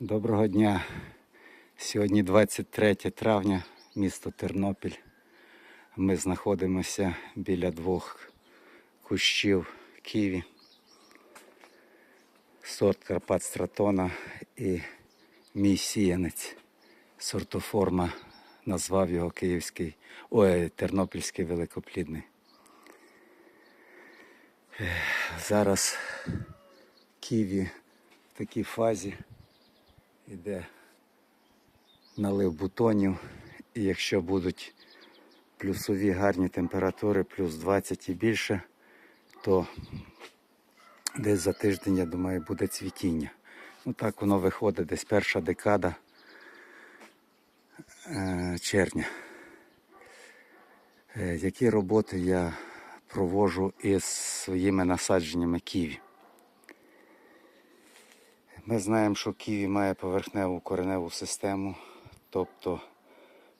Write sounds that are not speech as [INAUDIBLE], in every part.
Доброго дня. Сьогодні 23 травня, місто Тернопіль. Ми знаходимося біля двох кущів ківі. Сорт Карпат Стратона і мій сіянець. Сортоформа назвав його Київський, ой, Тернопільський великоплідний. Зараз ківі в такій фазі іде налив бутонів. І якщо будуть плюсові гарні температури, плюс 20 і більше, то десь за тиждень, я думаю, буде цвітіння. Ну так воно виходить десь перша декада е, червня. Е, Які роботи я проводжу із своїми насадженнями ківі? Ми знаємо, що ківі має поверхневу кореневу систему, тобто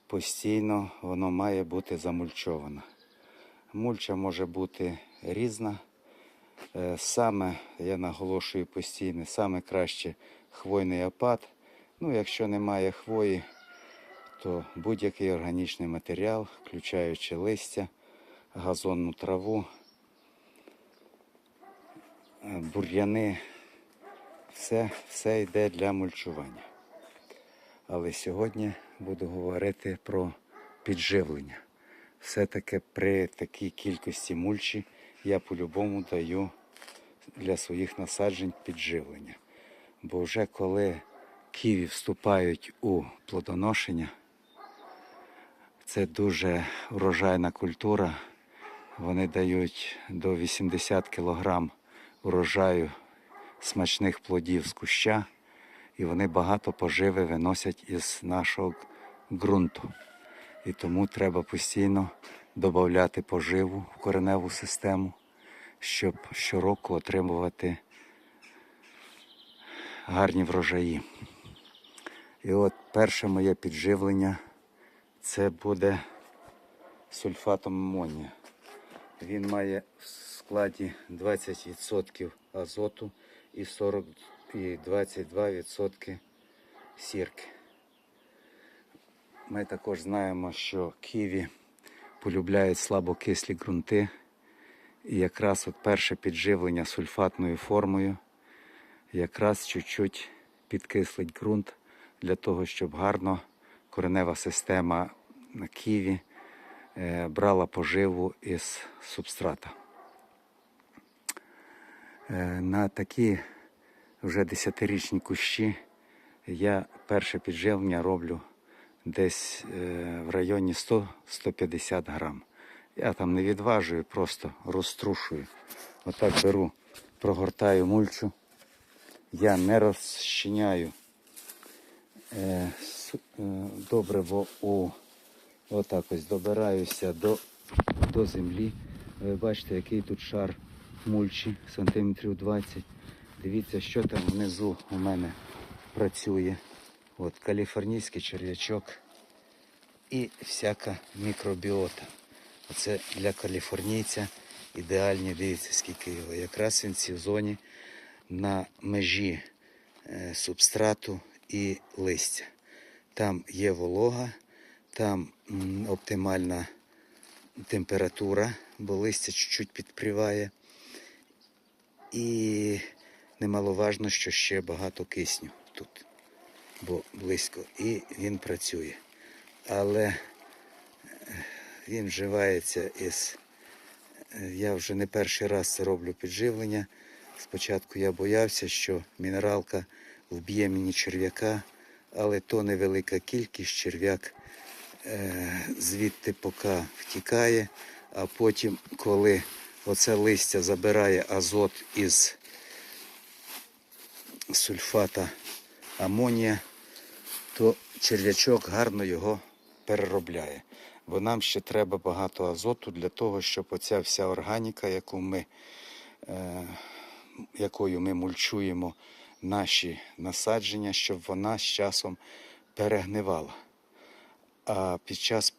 постійно воно має бути замульчовано. Мульча може бути різна. Е, Саме, я наголошую постійно, саме краще хвойний опад. Ну, якщо немає хвої, то будь-який органічний матеріал, включаючи листя, газонну траву, е, бур'яни, все, все йде для мульчування. Але сьогодні буду говорити про підживлення. Все-таки при такій кількості мульчі я по-любому даю для своїх насаджень підживлення. Бо вже коли ківі вступають у плодоношення, це дуже врожайна культура. Вони дають до 80 кг урожаю смачних плодів з куща, і вони багато поживи виносять із нашого ґрунту. І тому треба постійно додати поживу в кореневу систему, щоб щороку отримувати гарні врожаї. І от перше моє підживлення це буде сульфатом амонія. Він має в складі 20% азоту і 40 і 22% сірки. Ми також знаємо, що ківі полюбляють слабокислі ґрунти. І якраз от перше підживлення сульфатною формою якраз чуть-чуть підкислить ґрунт для того, щоб гарно коренева система ківі брала поживу із субстрата. Е, На такі вже десятирічні кущі я перше підживлення роблю десь е, в районі 100-150 грам. Я там не відважую, просто розтрушую. Отак беру, прогортаю мульчу. Я не розчиняю е, е, добриво у отак ось добираюся до, до землі. Ви бачите, який тут шар мульчі, сантиметрів 20. Дивіться, що там внизу у мене працює. От каліфорнійський черв'ячок і всяка мікробіота. Оце для каліфорнійця ідеальні, дивіться, скільки його. Якраз він в цій зоні на межі е, субстрату і листя. Там є волога, там оптимальна температура, бо листя чуть-чуть підпріває. І немаловажно, що ще багато кисню тут, бо близько. І він працює. Але е, він вживається із. е, Я вже не перший раз це роблю підживлення. Спочатку я боявся, що мінералка вб'є мені черв'яка, але то невелика кількість черв'як звідти поки втікає, а потім, коли оце листя забирає азот із сульфата амонія, то черв'ячок гарно його переробляє. Бо нам ще треба багато азоту для того, щоб оця вся органіка, яку ми, е, якою ми мульчуємо наші насадження, щоб вона з часом перегнивала. А під час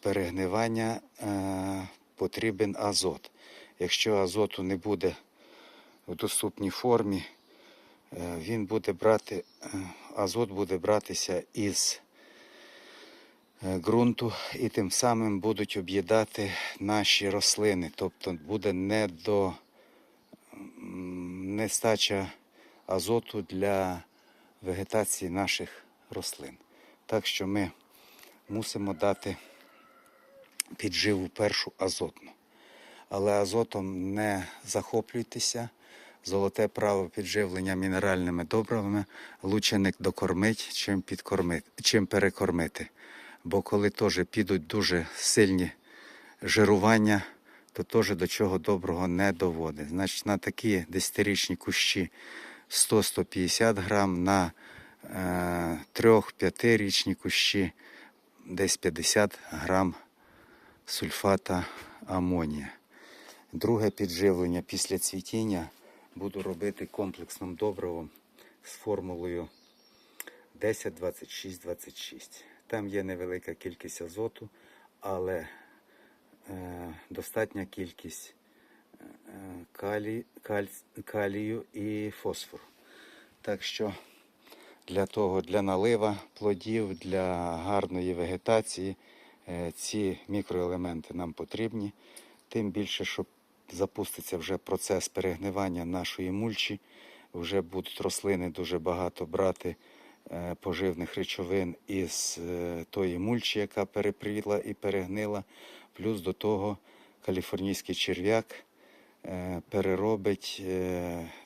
перегнивання е, потрібен азот. Якщо азоту не буде в доступній формі, е, він буде брати е, азот буде братися із ґрунту і тим самим будуть об'їдати наші рослини. Тобто буде недо, м, нестача азоту для вегетації наших рослин. Так що ми мусимо дати підживу першу азотну. Але азотом не захоплюйтеся. Золоте право підживлення мінеральними добривами лучше не докормить, чим, підкормити, чим перекормити. Бо коли теж підуть дуже сильні жирування, то теж до чого доброго не доводить. Значить, на такі десятирічні кущі 100-150 грам, на е, 3-5-річні кущі десь 50 грам сульфата амонія. Друге підживлення після цвітіння буду робити комплексним добривом з формулою 10, 26, 26. Там є невелика кількість азоту, але е, достатня кількість е, калі, каль, калію і фосфору. Так що для того, для налива плодів, для гарної вегетації е, ці мікроелементи нам потрібні. Тим більше, що запуститься вже процес перегнивання нашої мульчі, вже будуть рослини дуже багато брати е, поживних речовин із е, тої мульчі, яка перепріла і перегнила. Плюс до того каліфорнійський черв'як переробить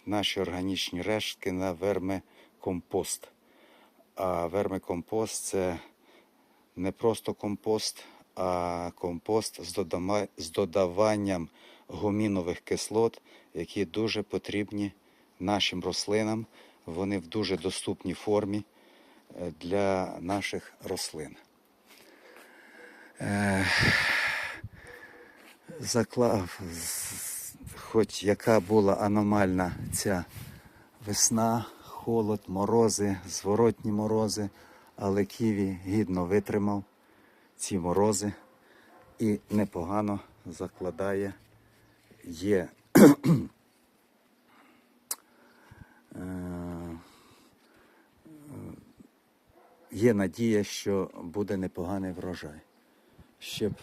наші органічні рештки на вермикомпост. А вермикомпост це не просто компост, а компост з, додама- з додаванням гомінових кислот, які дуже потрібні нашим рослинам. Вони в дуже доступній формі е, для наших рослин. Е, Заклав, хоч яка була аномальна ця весна, холод, морози, зворотні морози, але Ківі гідно витримав ці морози і непогано закладає. Є, [CLEARS THROAT] е, є надія, що буде непоганий врожай. Ще б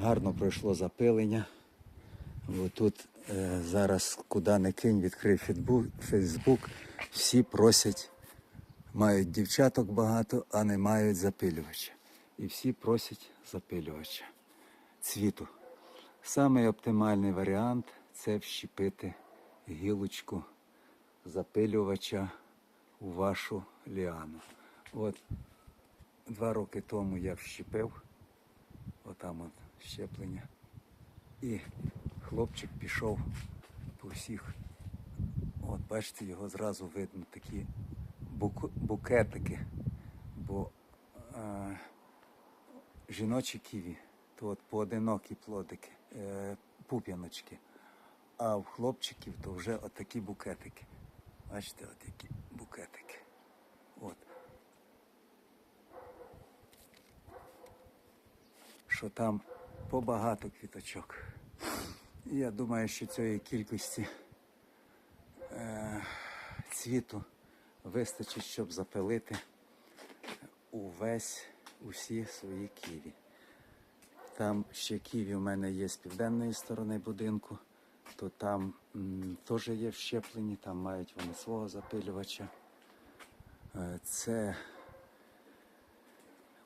гарно пройшло запилення. Бо тут е, зараз куди не кинь, відкрив Фейсбук, всі просять, мають дівчаток багато, а не мають запилювача. І всі просять запилювача цвіту. Самий оптимальний варіант це вщепити гілочку запилювача у вашу ліану. От два роки тому я вщепив, отам от щеплення. І хлопчик пішов по всіх. От, бачите, його зразу видно такі бук- букетики. Бо е, жіночі ківі, то от поодинокі плодики, е, пуп'яночки. А в хлопчиків то вже отакі букетики. Бачите, от які букетики. От. Що там побагато квіточок. Я думаю, що цієї кількості цвіту вистачить, щоб запилити увесь усі свої ківі. Там ще ківі у мене є з південної сторони будинку, то там теж є вщеплені, там мають вони свого запилювача. Е, Це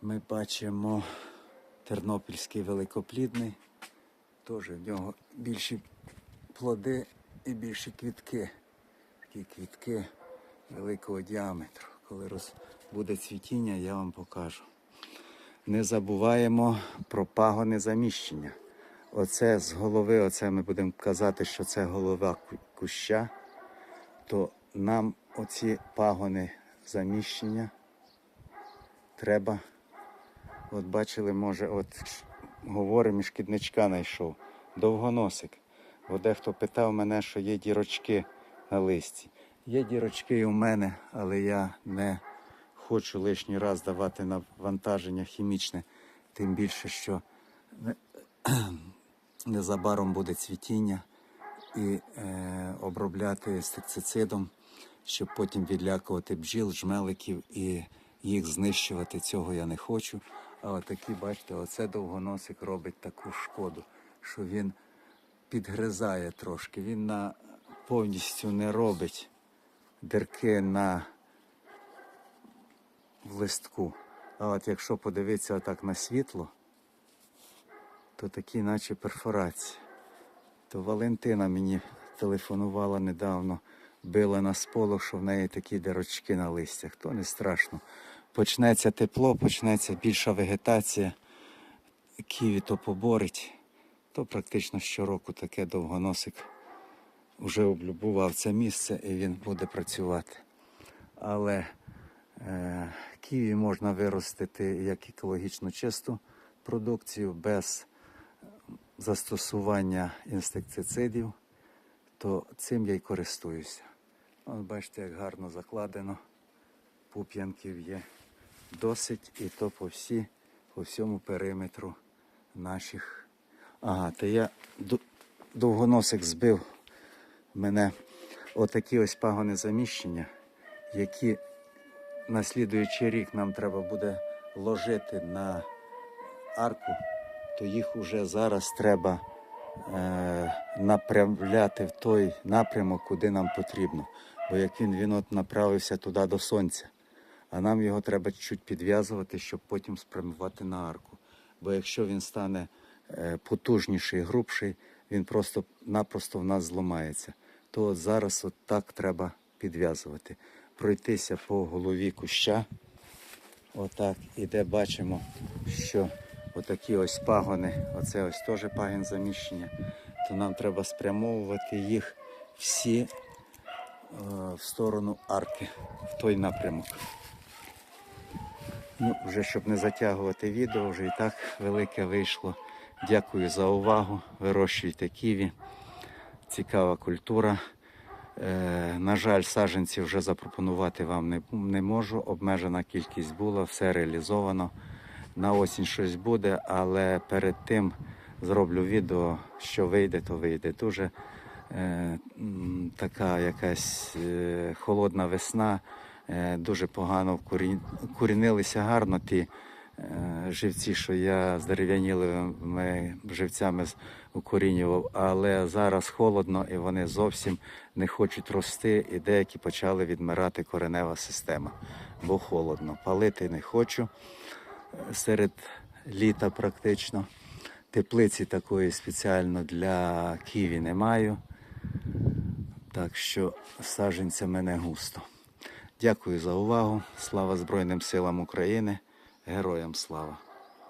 ми бачимо тернопільський великоплідний. Теж в нього більші плоди і більші квітки. Такі квітки великого діаметру. Коли роз... буде цвітіння, я вам покажу. Не забуваємо про пагони заміщення. Оце з голови, оце ми будемо казати, що це голова куща, то нам оці пагони заміщення треба. От бачили, може, от говоримо, шкідничка знайшов. Довгоносик. Бо дехто питав мене, що є дірочки листі. Є дірочки у мене, але я не хочу лишній раз давати навантаження хімічне, тим більше, що [CLEARS THROAT] незабаром буде цвітіння і е, обробляти інсектицидом щоб потім відлякувати бджіл, жмеликів і їх знищувати. Цього я не хочу. А отакі, бачите, оце довгоносик робить таку шкоду, що він підгризає трошки. Він на повністю не робить дирки на в листку. А от якщо подивитися отак на світло, то такі наче перфорації. То Валентина мені телефонувала недавно, била на сполох, що в неї такі дирочки на листях. То не страшно. Почнеться тепло, почнеться більша вегетація, ківі то поборить, то практично щороку таке довгоносик вже облюбував це місце і він буде працювати. Але е, ківі можна виростити як екологічно чисту продукцію без застосування інсектицидів, то цим я й користуюся. От бачите, як гарно закладено. Пуп'янків є досить, і то по, всі, по всьому периметру наших. Ага, то я довгоносик збив мене отакі ось пагони заміщення, які на слідуючий рік нам треба буде ложити на арку, то їх уже зараз треба е, направляти в той напрямок, куди нам потрібно. Бо як він, він от направився туди до сонця, а нам його треба чуть підв'язувати, щоб потім спрямувати на арку. Бо якщо він стане е, потужніший, грубший, він просто-напросто в нас зламається. То зараз от так треба підв'язувати. Пройтися по голові куща. Отак. І де бачимо, що отакі ось пагони, оце ось теж пагін заміщення, то нам треба спрямовувати їх всі е, в сторону арки, в той напрямок. Ну, вже щоб не затягувати відео, вже і так велике вийшло. Дякую за увагу. Вирощуйте ківі. Цікава культура. Е, на жаль, саджанців вже запропонувати вам не, не можу. Обмежена кількість була, все реалізовано. На осінь щось буде, але перед тим зроблю відео, що вийде, то вийде. Дуже е, така якась е, холодна весна, е, дуже погано вкорі- вкорінилися гарно ті живці, що я з дерев'янілими живцями укорінював, але зараз холодно і вони зовсім не хочуть рости, і деякі почали відмирати коренева система, бо холодно. Палити не хочу е, серед літа практично. Теплиці такої спеціально для ківі не маю. Так що саджанцями не густо. Дякую за увагу. Слава Збройним силам України. Героям слава!